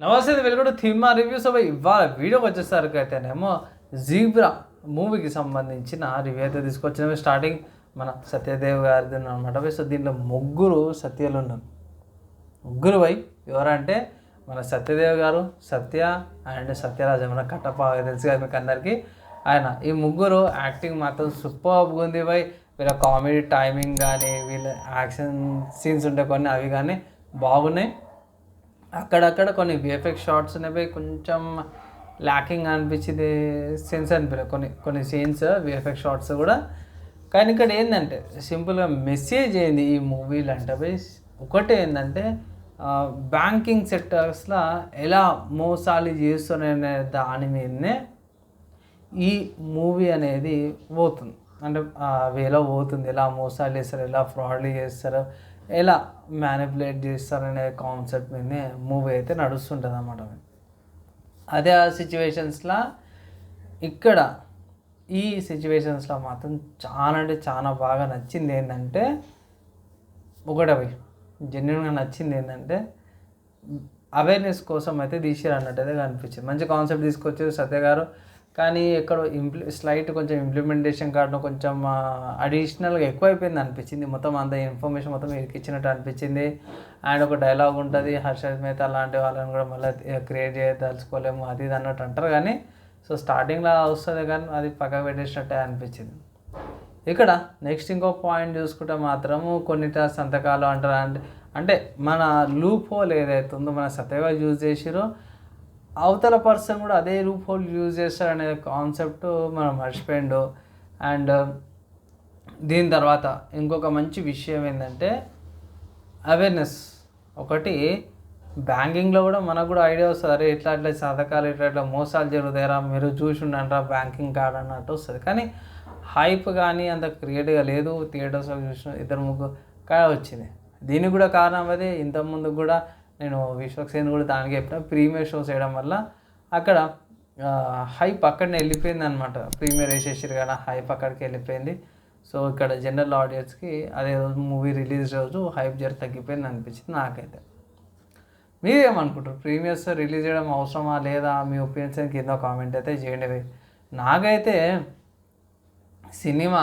నమస్తే వెలుగుడు థీమా రివ్యూస్ అవి ఇవాళ వీడియో వచ్చేసరికి అయితేనేమో జీబ్రా మూవీకి సంబంధించిన రివ్యూ అయితే తీసుకొచ్చినవి స్టార్టింగ్ మన సత్యదేవ్ గారిది అనమాట సో దీంట్లో ముగ్గురు సత్యలు ఉన్నారు ముగ్గురు వై ఎవరంటే మన సత్యదేవ్ గారు సత్య అండ్ సత్యరాజ మన కట్టప్ప తెలుసు కదా మీకు అందరికీ. ఆయన ఈ ముగ్గురు యాక్టింగ్ మాత్రం సూపర్గా ఉంది వై వీళ్ళ కామెడీ టైమింగ్ కానీ వీళ్ళ యాక్షన్ సీన్స్ ఉంటాయి కొన్ని అవి కానీ బాగున్నాయి. అక్కడక్కడ కొన్ని విఎఫ్ఎక్స్ షార్ట్స్ అనేవి కొంచెం ల్యాకింగ్ అనిపించింది సీన్స్ అనిపించలేదు కొన్ని కొన్ని సీన్స్ విఎఫ్ఎక్స్ షార్ట్స్ కూడా. కానీ ఇక్కడ ఏంటంటే సింపుల్గా మెసేజ్ ఏంది ఈ మూవీలు అంటే పోయి ఒకటి ఏంటంటే బ్యాంకింగ్ సెక్టర్స్లో ఎలా మోసాలు చేస్తున్నాయనే దాని మీదనే ఈ మూవీ అనేది పోతుంది. అంటే అవి వేలో పోతుంది. ఎలా మోసాలు చేస్తారు ఎలా ఫ్రాడ్లు చేస్తారు ఎలా మ్యానిపులేట్ చేస్తారు అనే కాన్సెప్ట్ మీదనే మూవీ అయితే నడుస్తుంటుంది అన్నమాట అదే ఆ సిచ్యువేషన్స్లో ఇక్కడ ఈ సిచ్యువేషన్స్లో మాత్రం చాలా అంటే చాలా బాగా నచ్చింది ఏంటంటే ఒకటవి జెన్యున్గా నచ్చింది ఏంటంటే అవేర్నెస్ కోసం అయితే తీసారు అన్నట్టు అయితే కనిపించింది. మంచి కాన్సెప్ట్ తీసుకొచ్చారు సత్య గారు. కానీ ఎక్కడో ఇంప్లి స్లైట్ కొంచెం ఇంప్లిమెంటేషన్ కారణం కొంచెం అడిషనల్గా ఎక్కువైపోయింది అనిపించింది. మొత్తం అంత ఇన్ఫర్మేషన్ మొత్తం వీరికి ఇచ్చినట్టు అనిపించింది. అండ్ ఒక డైలాగ్ ఉంటుంది హర్షద్ మేత లాంటి వాళ్ళని కూడా మళ్ళీ క్రియేట్ చేయదలుచుకోలేము అది ఇది అన్నట్టు అంటారు. కానీ సో స్టార్టింగ్లో వస్తుంది కానీ అది పక్కకు పెట్టేసినట్టే అనిపించింది. ఇక్కడ నెక్స్ట్ ఇంకో పాయింట్ చూసుకుంటే మాత్రము కొన్నిట సంతకాలు అంటారు. అంటే అంటే మన లూప్ హోల్ ఏదైతే ఉందో మన సత్యగా యూజ్ చేసిరో అవతల పర్సన్ కూడా అదే రూప్ హోల్ యూజ్ చేస్తారు అనే కాన్సెప్ట్ మనం మర్చిపోయిండు. అండ్ um, దీని తర్వాత ఇంకొక మంచి విషయం ఏంటంటే అవేర్నెస్ ఒకటి బ్యాంకింగ్లో కూడా మనకు కూడా ఐడియా వస్తుంది. అరే ఇట్లా ఇట్లా సతకాలు ఇట్లా ఇట్లా మోసాలు జరుగుతాయరా మీరు చూసి ఉండండిరా బ్యాంకింగ్ కార్డ్ అన్నట్టు వస్తుంది. కానీ హైప్ కానీ అంత క్రియేట్గా లేదు. థియేటర్స్లో చూసిన ఇద్దరు ముగ్గురు వచ్చింది. దీనికి కూడా కారణం అదే. ఇంతకుముందు కూడా నేను విశ్వక్సేన్ కూడా దానికి చెప్పిన ప్రీమియర్ షోస్ వేయడం వల్ల అక్కడ హైప్ అక్కడనే వెళ్ళిపోయింది అనమాట ప్రీమియర్ వేసేసారు కానీ హైప్ అక్కడికి వెళ్ళిపోయింది. సో ఇక్కడ జనరల్ ఆడియన్స్కి అదే రోజు మూవీ రిలీజ్ రోజు హైప్ జర తగ్గిపోయింది అనిపించింది నాకైతే. మీరేమనుకుంటారు ప్రీమియర్స్ రిలీజ్ చేయడం అవసరమా లేదా? మీ ఒపీనియన్స్ కింద కామెంట్ అయితే చేయండి. నాకైతే సినిమా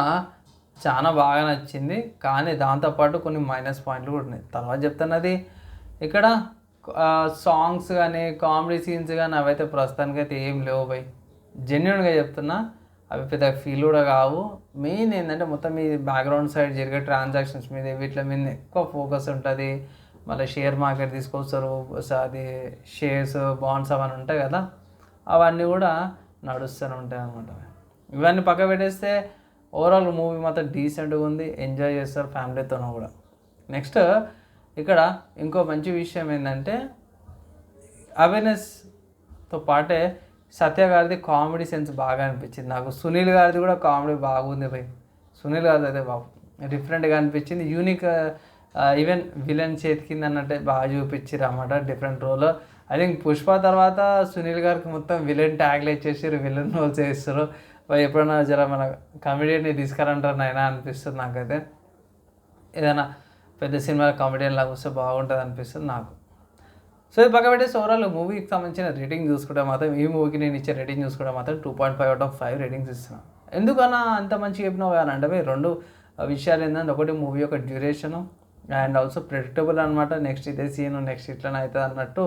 చాలా బాగా నచ్చింది. కానీ దాంతోపాటు కొన్ని మైనస్ పాయింట్లు కూడా ఉన్నాయి. తర్వాత చెప్తున్నది ఇక్కడ సాంగ్స్ కానీ కామెడీ సీన్స్ కానీ అవైతే ప్రస్తుతానికి అయితే ఏం లేవు బై. జెన్యున్గా చెప్తున్నా అవి పెద్ద ఫీల్ కూడా కావు. మెయిన్ ఏంటంటే మొత్తం మీ బ్యాక్గ్రౌండ్ సైడ్ జరిగే ట్రాన్సాక్షన్స్ మీద వీటి మీద ఎక్కువ ఫోకస్ ఉంటుంది. మళ్ళీ షేర్ మార్కెట్ తీసుకొస్తారు అది షేర్స్ బాండ్స్ అవన్నీ ఉంటాయి కదా. అవన్నీ కూడా నడుస్తూనే ఉంటాయి అనమాట ఇవన్నీ పక్క పెట్టేస్తే ఓవరాల్ మూవీ మాత్రం డీసెంట్గా ఉంది ఎంజాయ్ చేస్తారు ఫ్యామిలీతోనూ కూడా. నెక్స్ట్ ఇక్కడ ఇంకో మంచి విషయం ఏంటంటే అవేర్నెస్తో పాటే సత్య గారిది కామెడీ సెన్స్ బాగా అనిపించింది. నాకు సునీల్ గారిది కూడా కామెడీ బాగుంది భయ్. సునీల్ గారిది అయితే బాబు డిఫరెంట్గా అనిపించింది. యూనిక్ ఈవెన్ విలన్ చేతికింది అన్నట్టే బాగా చూపించారు అన్నమాట different role I think Pushpa తర్వాత సునీల్ గారికి మొత్తం విలన్ ట్యాగ్లు ఇచ్చేసారు విలన్ రోల్స్ చేస్తారు ఎప్పుడన్నా ఎప్పుడైనా జర మన కామెడీని తీసుకురంటారు నాయన అనిపిస్తుంది నాకైతే. ఏదైనా పెద్ద సినిమా కామెడియన్ లాగా వస్తే బాగుంటుంది అనిపిస్తుంది నాకు. సో ఇది పక్క పెట్టేసి ఓవరాల్ మూవీకి సంబంధించిన రేటింగ్ చూసుకుంటే మాత్రం ఈ మూవీకి నేను ఇచ్చే రేటింగ్ చూసుకుంటే మాత్రం two point five out of five ratings ఇస్తున్నాను ఎందుకన్నా అంత మంచిగా చెప్పినావు అని అంటే రెండు విషయాలు ఏంటంటే ఒకటి మూవీ యొక్క డ్యూరేషను అండ్ ఆల్సో ప్రిడిక్టబుల్ అనమాట నెక్స్ట్ ఇదే సీన్ నెక్స్ట్ ఇట్లనే అవుతుంది అన్నట్టు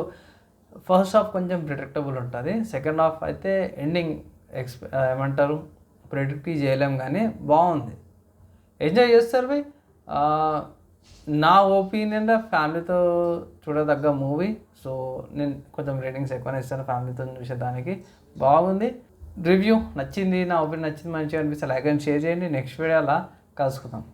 ఫస్ట్ హాఫ్ కొంచెం ప్రిడిక్టబుల్ ఉంటుంది. సెకండ్ హాఫ్ అయితే ఎండింగ్ ఎక్స్ ఏమంటారు? ప్రిడిక్ట్ చేయలేం కానీ బాగుంది. ఎంజాయ్ చేస్తారు భయ్ నా ఒపీనియన్లో ఫ్యామిలీతో చూడదగ్గ మూవీ సో నేను కొంచెం రేటింగ్స్ ఎక్కువనే ఇస్తాను ఫ్యామిలీతో చూసేదానికి. బాగుంది. రివ్యూ నచ్చింది నా ఒపీనియన్ నచ్చింది మంచిగా అనిపిస్తే లైక్ అండ్ షేర్ చేయండి. నెక్స్ట్ వీడియో అలా కలుసుకుందాం.